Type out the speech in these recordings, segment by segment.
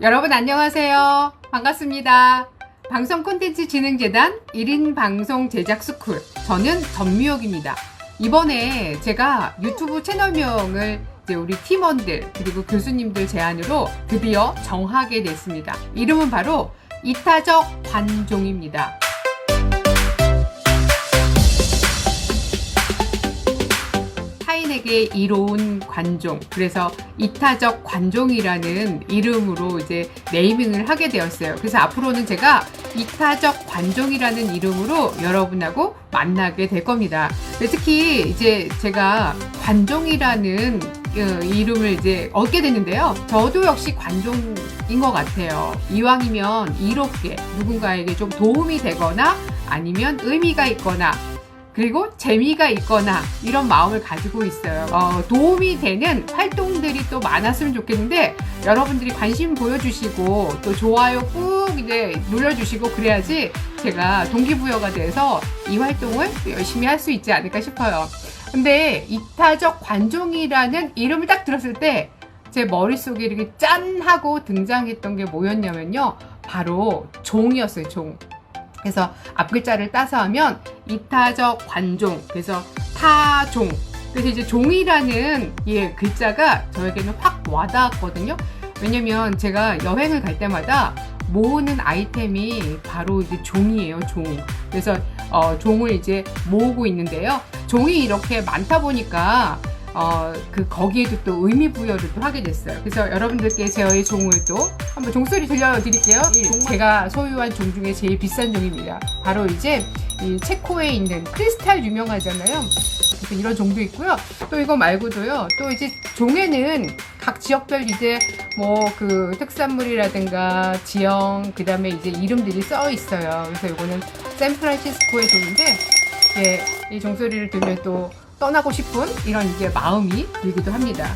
여러분 안녕하세요. 반갑습니다. 방송 콘텐츠 진흥재단 1인 방송 제작 스쿨. 저는 전미옥입니다. 이번에 제가 유튜브 채널명을 우리 팀원들 그리고 교수님들 제안으로 드디어 정하게 됐습니다. 이름은 바로 이타적 관종입니다. 타인에게 이로운 관종. 그래서 이타적 관종이라는 이름으로 이제 네이밍을 하게 되었어요. 그래서 앞으로는 제가 이타적 관종이라는 이름으로 여러분하고 만나게 될 겁니다. 근데 특히 이제 제가 관종이라는 어, 이름을 이제 얻게 됐는데요. 저도 역시 관종인 것 같아요. 이왕이면 이롭게 누군가에게 좀 도움이 되거나 아니면 의미가 있거나 그리고 재미가 있거나 이런 마음을 가지고 있어요. 어, 도움이 되는 활동들이 또 많았으면 좋겠는데 여러분들이 관심 보여주시고 또 좋아요 꾹 이제 눌러주시고 그래야지 제가 동기부여가 돼서 이 활동을 열심히 할 수 있지 않을까 싶어요. 근데 이타적 관종이라는 이름을 딱 들었을 때 제 머릿속에 이렇게 짠 하고 등장했던 게 뭐였냐면요. 바로 종이었어요, 종. 그래서 앞글자를 따서 하면 이타적 관종 그래서 타종. 그래서 이제 종이라는 이 글자가 저에게는 확 와닿았거든요. 왜냐면 제가 여행을 갈 때마다 모으는 아이템이 바로 이제 종이에요 종 그래서 어, 종을 이제 모으고 있는데요. 종이 이렇게 많다 보니까 어, 그 거기에도 또 의미 부여를 또 하게 됐어요. 그래서 여러분들께 저의 종을 또 한번 종소리 들려드릴게요. 이 제가 소유한 종 중에 제일 비싼 종입니다. 바로 이제 이 체코에 있는 크리스탈 유명하잖아요. 그래서 이런 종도 있고요. 또 이거 말고도요. 또 이제 종에는 각 지역별 이제 뭐 그 특산물이라든가 지형 그다음에 이제 이름들이 써 있어요. 그래서 이거는 샌프란시스코의 종인데 예, 이 종소리를 들으면 또 떠나고 싶은 이런 이제 마음이 들기도 합니다.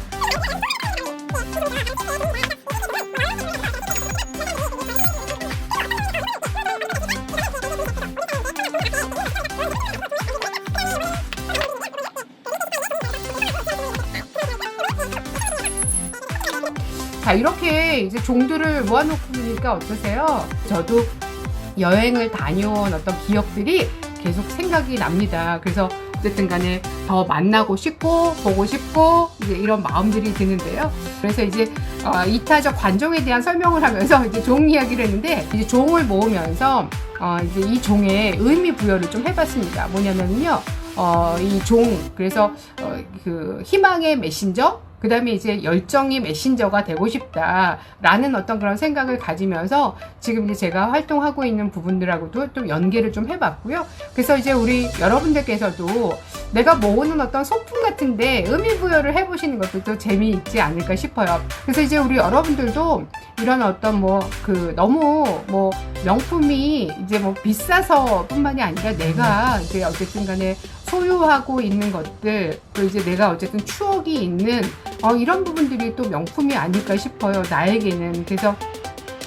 자, 이렇게 이제 종들을 모아놓고 보니까 어떠세요? 저도 여행을 다녀온 어떤 기억들이 계속 생각이 납니다. 그래서 어쨌든 간에 더 만나고 싶고 보고 싶고 이제 이런 마음들이 드는데요. 그래서 이제 어, 이타적 관종에 대한 설명을 하면서 이제 종 이야기를 했는데 이제 종을 모으면서 어, 이제 이 종의 의미 부여를 좀 해봤습니다. 뭐냐면요. 어, 이 종, 그래서, 어, 그, 희망의 메신저? 그 다음에 이제 열정이 메신저가 되고 싶다라는 어떤 그런 생각을 가지면서 지금 이제 제가 활동하고 있는 부분들하고도 좀 연계를 좀 해봤고요. 그래서 이제 우리 여러분들께서도 내가 모으는 어떤 소품 같은데 의미 부여를 해보시는 것도 또 재미있지 않을까 싶어요. 그래서 이제 우리 여러분들도 이런 어떤 뭐 그 너무 뭐 명품이 이제 뭐 비싸서 뿐만이 아니라 내가 이제 어쨌든 간에 소유하고 있는 것들 또 이제 내가 어쨌든 추억이 있는 어, 이런 부분들이 또 명품이 아닐까 싶어요 나에게는 그래서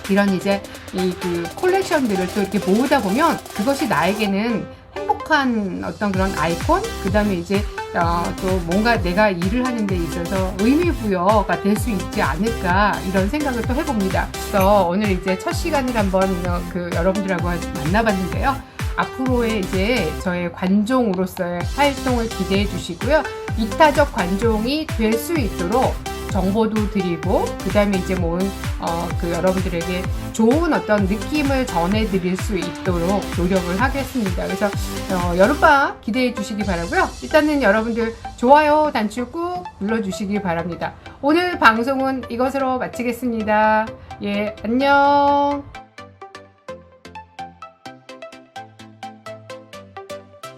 이런 이제 이 그 콜렉션들을 또 이렇게 모으다 보면 그것이 나에게는 행복한 어떤 그런 아이콘 그 다음에 이제 어, 또 뭔가 내가 일을 하는 데 있어서 의미 부여가 될 수 있지 않을까 이런 생각을 또 해봅니다. 그래서 오늘 이제 첫 시간을 한번 어, 그 여러분들하고 만나봤는데요. 앞으로의 이제 저의 관종으로서의 활동을 기대해 주시고요. 이타적 관종이 될 수 있도록 정보도 드리고 그다음에 이제 뭐그 여러분들에게 좋은 어떤 느낌을 전해드릴 수 있도록 노력을 하겠습니다. 그래서 어, 여름방 기대해 주시기 바라고요. 일단은 여러분들 좋아요 단추 꾹 눌러주시기 바랍니다. 오늘 방송은 이것으로 마치겠습니다. 예, 안녕.